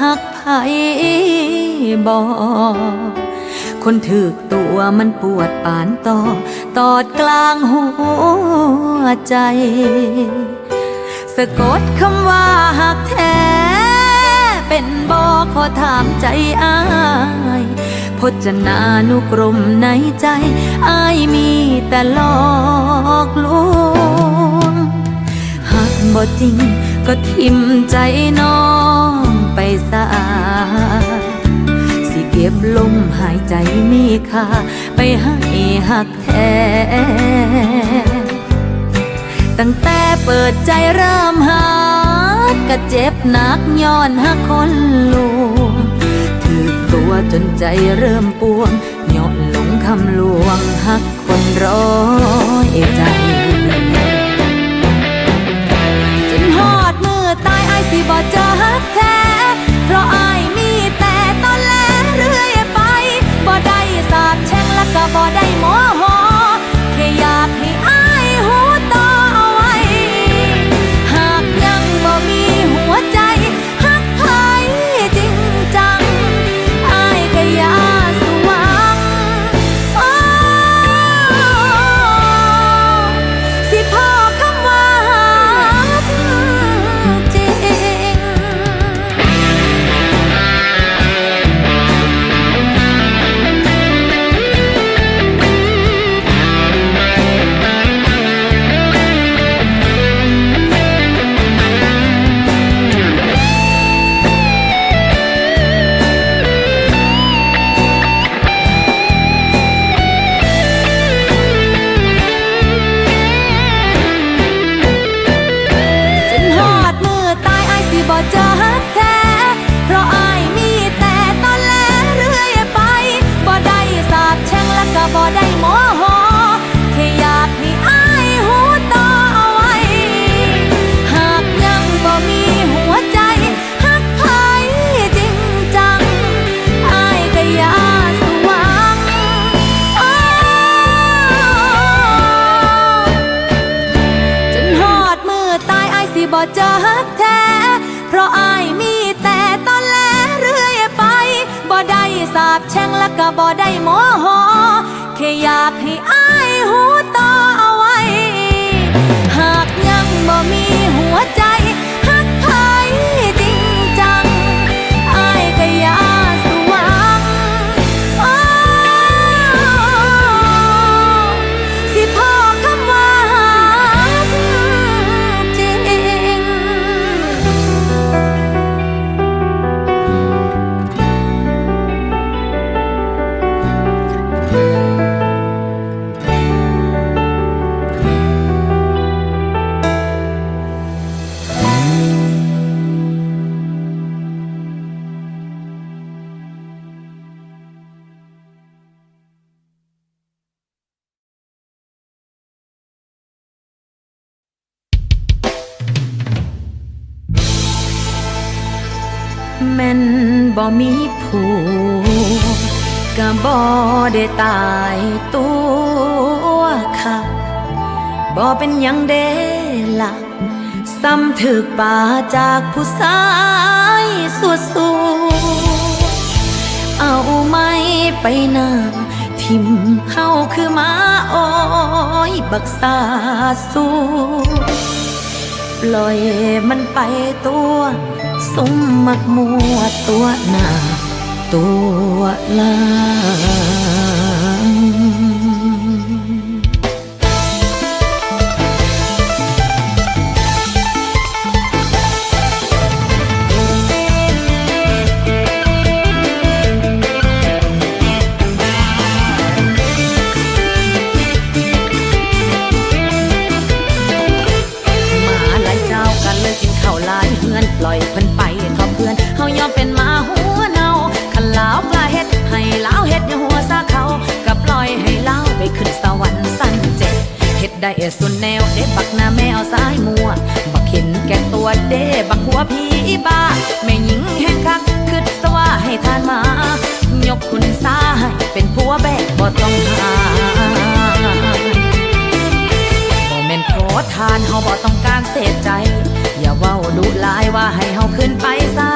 หักไผบ่คนถึกตัวมันปวดปานต่อ ตอดกลางหัวใจ สะกดคำว่าหักแท้ เป็นบ่ขอถามใจอายพจนานุกรมในใจ อายมีแต่หลอกลวงหากบ่จริงก็ทิมใจน้อง ไปซะสิเก็บลมหายใจมีค่าไปให้หักแท้ตั้งแต่เปิดใจเริ่มหากก็เจ็บหนักย้อนหักคนลวงถือตัวจนใจเริ่มปวงย้อนหลงคำลวงหักคนร้อยใจจนหอดมือตายไอสิบ่เจอฮักแท้ เพราะอายมีแต่ตอนแลเรื่อยไปบ่ได้สาบแช่งและก็บ่ได้โมโห บ่เจอฮักแท้ เพราะอายมีแต่ตอนแลเรื่อยไป บ่ได้สาบแช่งและก็บ่ได้โมโหแค่อยากให้อ บ่มีผัวก็บ่ได้ตายตัวค่ะ บ่เป็นยังเดล่ะซ้ำถึกป่าจากผู้ชายสวดสูเอาไม้ไปนาทิมเฮาคือมาอ้อย บักสาสู ปล่อยมันไปตัวสมมักมัวตัวหนาตัวลา เฮ็ดได้สุดแนวเด้บักหน้าแมวสายมัว บักเห็นแก่ตัวเด้บักหัวพี่บ้าแม่หญิงแห่งคักคิดซะว่าให้ทานมา ยกคุณสาให้เป็นผัวแบกบ่ต้องหาบ่แม่นขอทานเฮาบ่ต้องการเสียใจ อย่าเว้าดุลายว่าให้เฮาขึ้นไปซา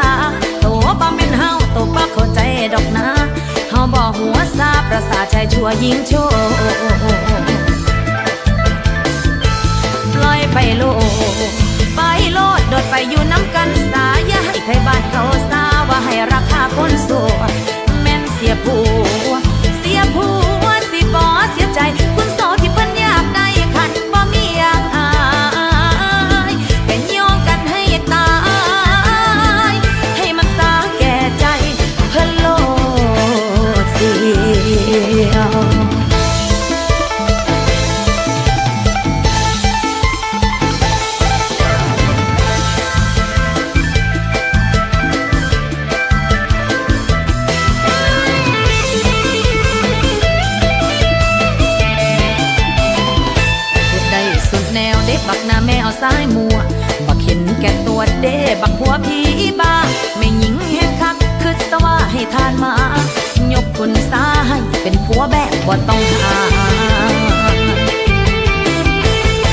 โตบ่แม่นเฮาโตบ่เข้าใจดอกนะเฮาบ่หัวซาประสาทใจชั่วยิงโชปล่อย ไปโลดไปโลดโดดไปอยู่น้ำกันสาอย่าให้ใครบ้านเขาสาว่าให้ราคาคนสัวแม่นเสียผัว เสียผัวสิบอเสียใจคุณโสอ บ่ต้องหา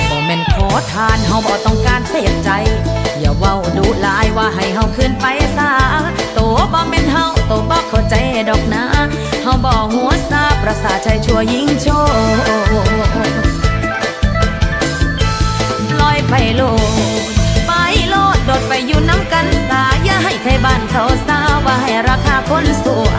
บ่แม่นขอทานเฮาบ่ต้องการเสียใจ อย่าเว้าดุลายว่าให้เฮาขึ้นไปซาโตบ่แม่นเฮาโตบ่เข้าใจดอกนะเฮาบ่หัวซาประสาทใจชั่วยิงโชลอยไปโลดไปโลดโดดไปอยู่น้ำกันสาอย่าให้ใครบ้านเขาสาว่าให้ราคาคนสวแ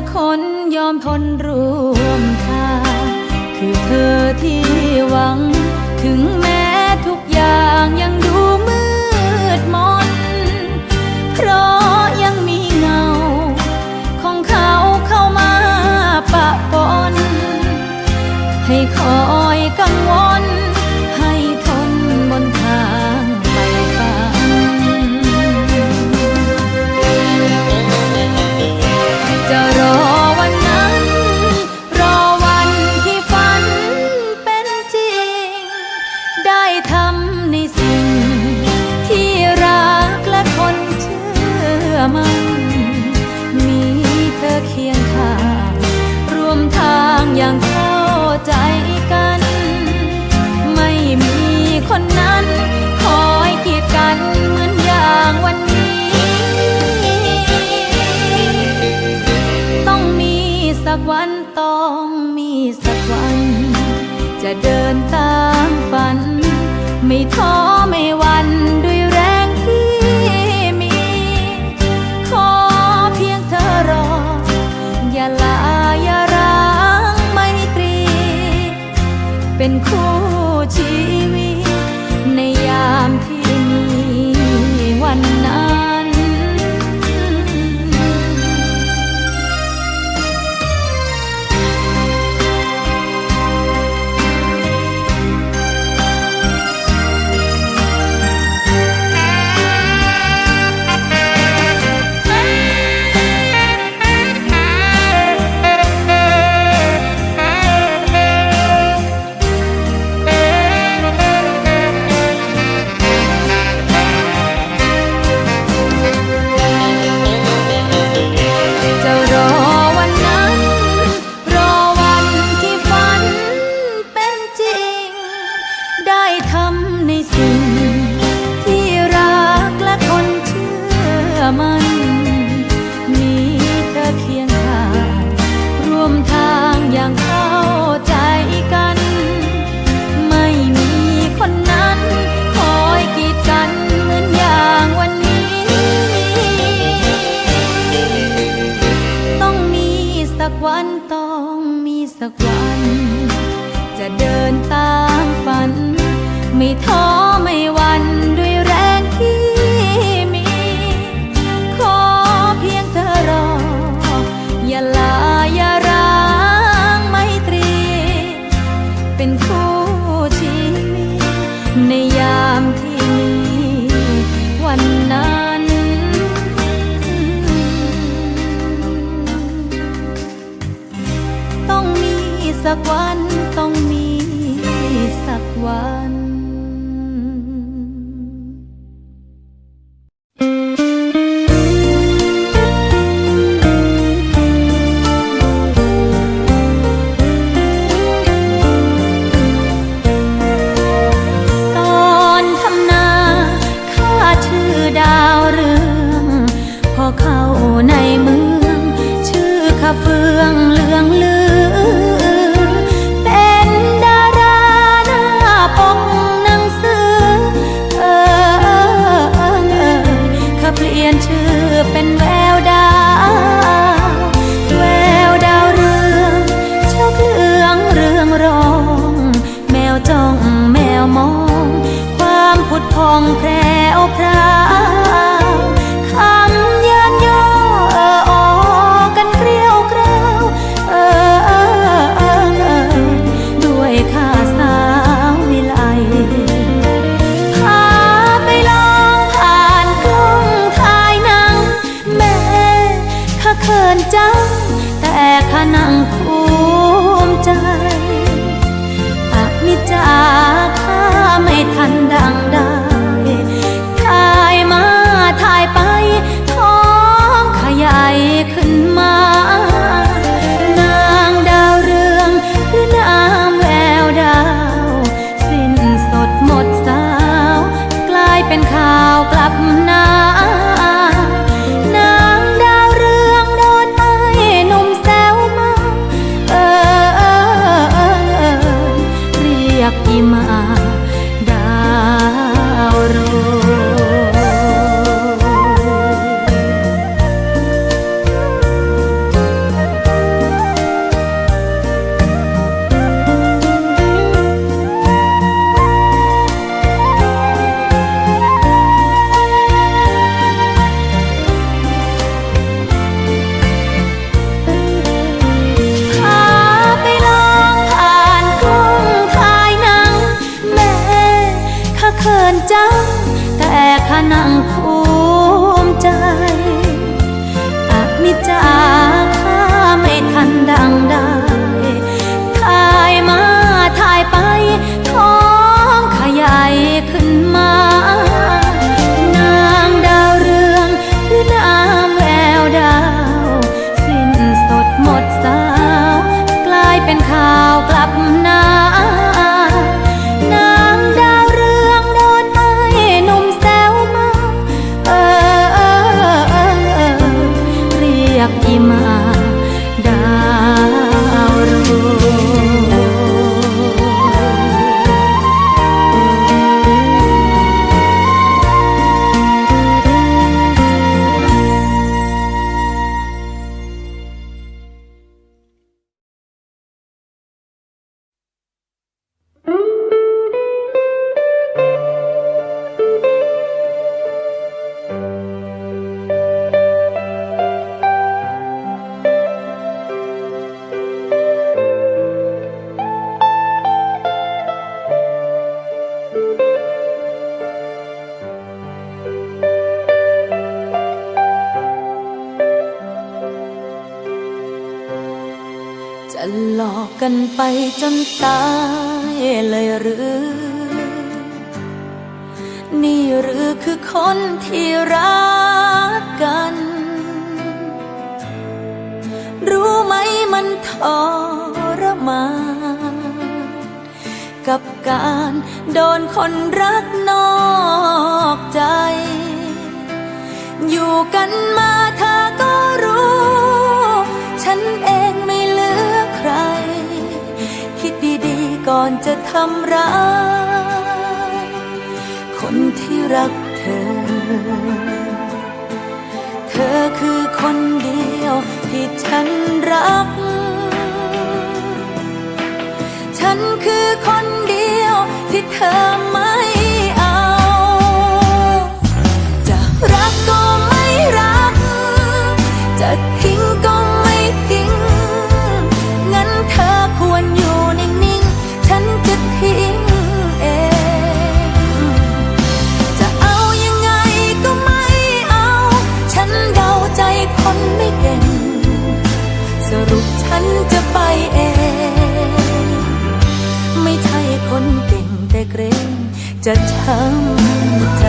ครสักคนยอมทนร่วมทางคือเธอที่หวัง ถึงแม้ทุกอย่างยังดูมืดมน เพราะยังมีเงา ของเขาเข้ามาปะปนให้ขอะเดินตามฝัน ไม่ท้อไม่หวันด้วยแรงที่มี ขอเพียงเธอรอ อย่าลาอย่าร้างไม่ตรี เป็นคู่ been for and to นจ้า แต่ขนังภูมิใจอมิจา กันไปจนตายเลยหรือ นี่หรือคือคนที่รักกัน รู้ไหมมันทรมานกับการโดนคนรักนอกใจ อยู่กันมาเธอก็ ก่อนจะทำร้ายคนที่รักเธอ เธอคือคนเดียวที่ฉันรัก ฉันคือคนเดียวที่เธอไม่เอา จะรักก็ไม่รัก จะทิ้ง สรุปฉันจะไปเอง ไม่ใช่คนเก่งแต่เกรงจะช้ำใจ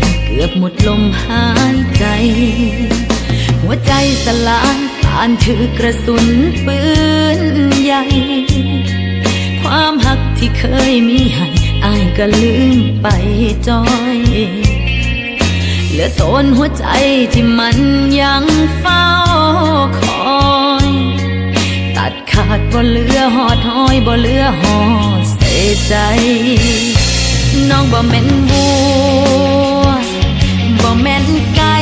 เสียเส้นเกือบหมดลมหายใจ หัวใจสลายผ่านถือกระสุนปืนใหญ่ ความหักที่เคยมีให้อายก็ลืมไปจอยเหลือต้นหัวใจที่มันยังเฝ้าคอยตัดขาดบ่เหลือหอดห้อยบ่เหลือหอดเสียใจ น้องบ่แม่นบัว บ่แม่นไก่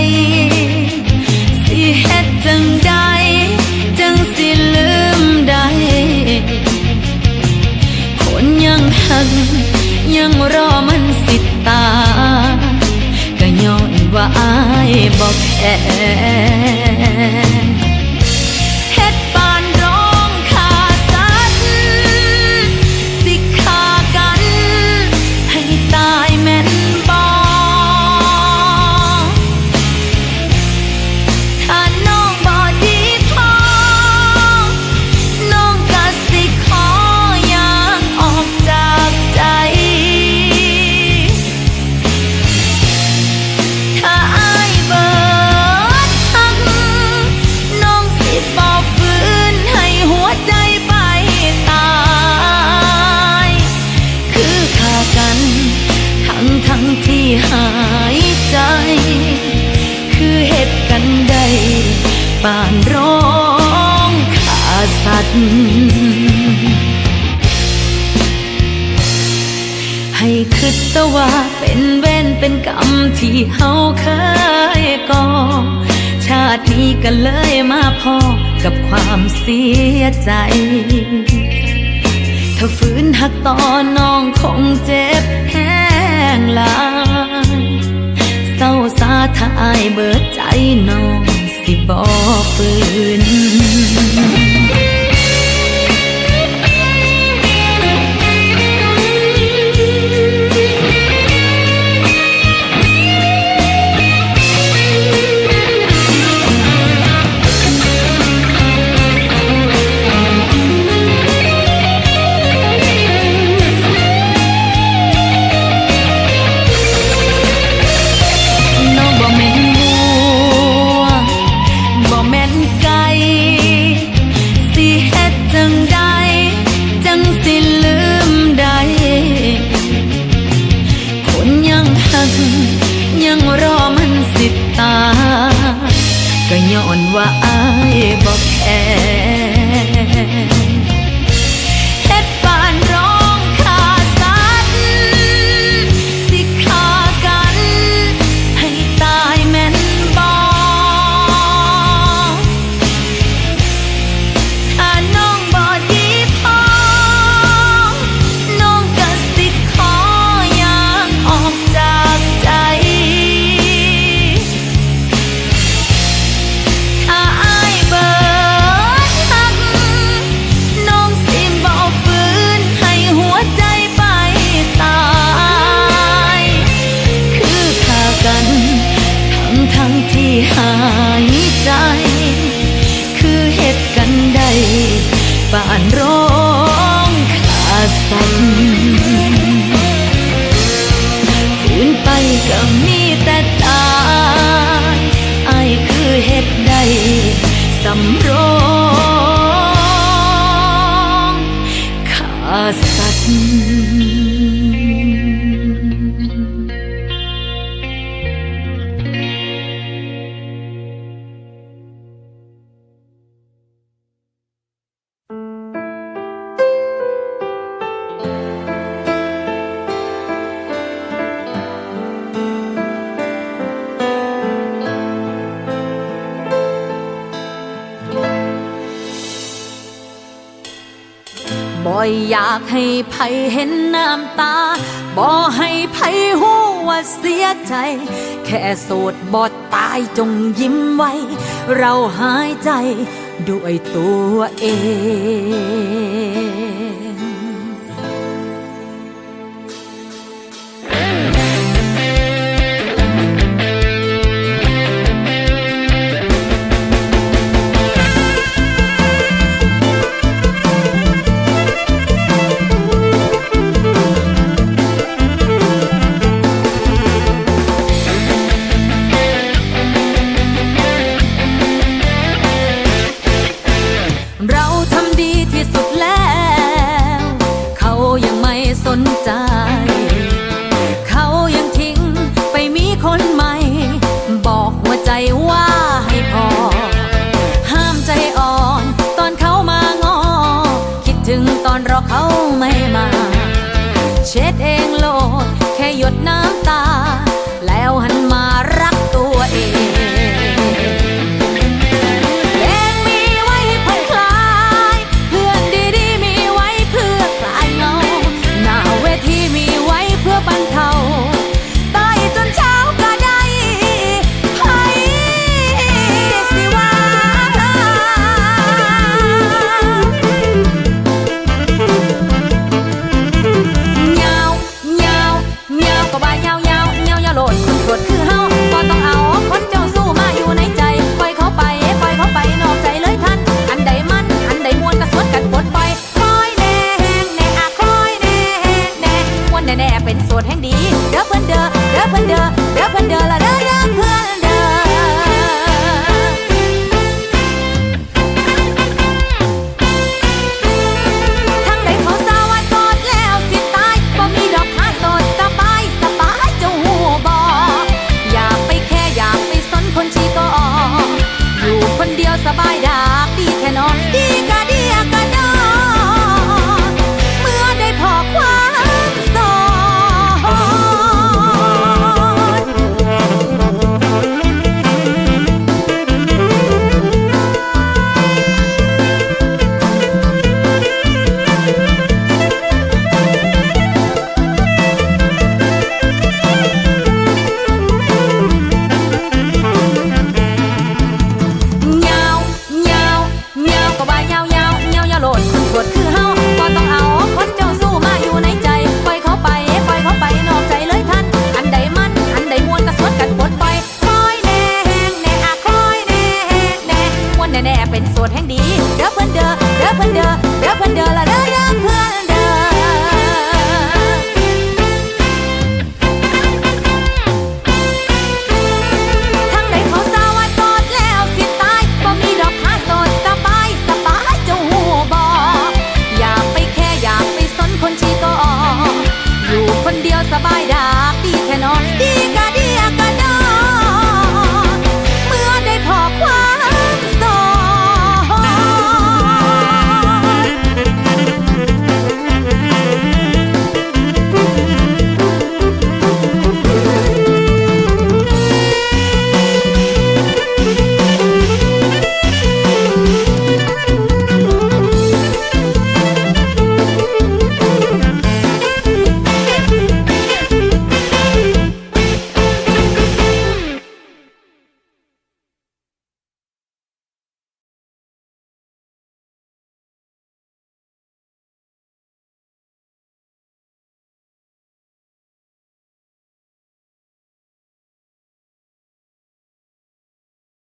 สิเฮ็ดจังใดจังสิลืมได้คนยังหักยังรอมันสิตา ก็ย้อนว่าอายบอกแอ ดสว่าเป็นเว้นเป็นกรรมที่เฮาเคยก่อชาตินี้ก็เลยมาพอกับความเสียใจ ถ้าฝืนหักต่อน้องคงเจ็บแห้งลายเศร้าสาทายเบิดใจน้องสิบอฝืน บ่อยากให้ไผเห็นน้ำตาบอให้ไผหูว่าเสียใจ แค่โสดบอดตายจงยิ้มไว้ เราหายใจด้วยตัวเอง